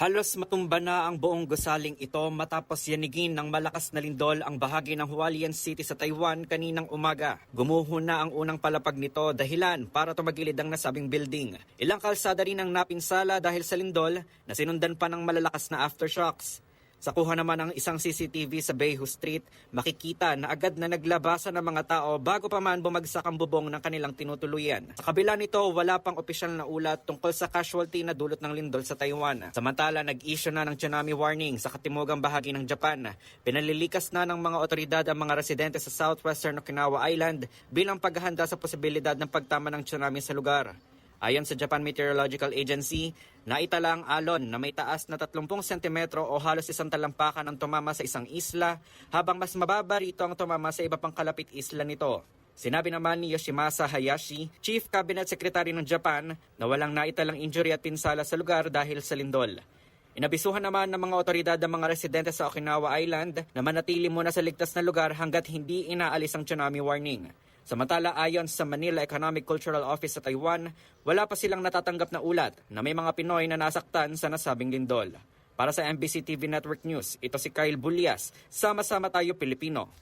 Halos matumba na ang buong gusaling ito matapos yanigin ng malakas na lindol ang bahagi ng Hualien City sa Taiwan kaninang umaga. Gumuho na ang unang palapag nito dahilan para tumagilid ang nasabing building. Ilang kalsada rin ang napinsala dahil sa lindol na sinundan pa ng malalakas na aftershocks. Sa kuha naman ng isang CCTV sa Bayhu Street, makikita na agad na naglabasan ng mga tao bago pa man bumagsak ang bubong ng kanilang tinutuluyan. Sa kabila nito, wala pang opisyal na ulat tungkol sa casualty na dulot ng lindol sa Taiwan. Samantala, nag-issue na ng tsunami warning sa katimugang bahagi ng Japan. Pinalilikas na ng mga otoridad ang mga residente sa southwestern Okinawa Island bilang paghahanda sa posibilidad ng pagtama ng tsunami sa lugar. Ayon sa Japan Meteorological Agency, naitala ang alon na may taas na 30 sentimetro o halos isang talampakan ang tumama sa isang isla, habang mas mababa rito ang tumama sa iba pang kalapit isla nito. Sinabi naman ni Yoshimasa Hayashi, Chief Cabinet Secretary ng Japan, na walang naitalang injury at pinsala sa lugar dahil sa lindol. Inabisuhan naman ng mga otoridad ang mga residente sa Okinawa Island na manatili muna sa ligtas na lugar hanggat hindi inaalis ang tsunami warning. Samantala ayon sa Manila Economic Cultural Office sa Taiwan, wala pa silang natatanggap na ulat na may mga Pinoy na nasaktan sa nasabing lindol. Para sa MBC TV Network News, ito si Kyle Bulias. Sama-sama tayo Pilipino.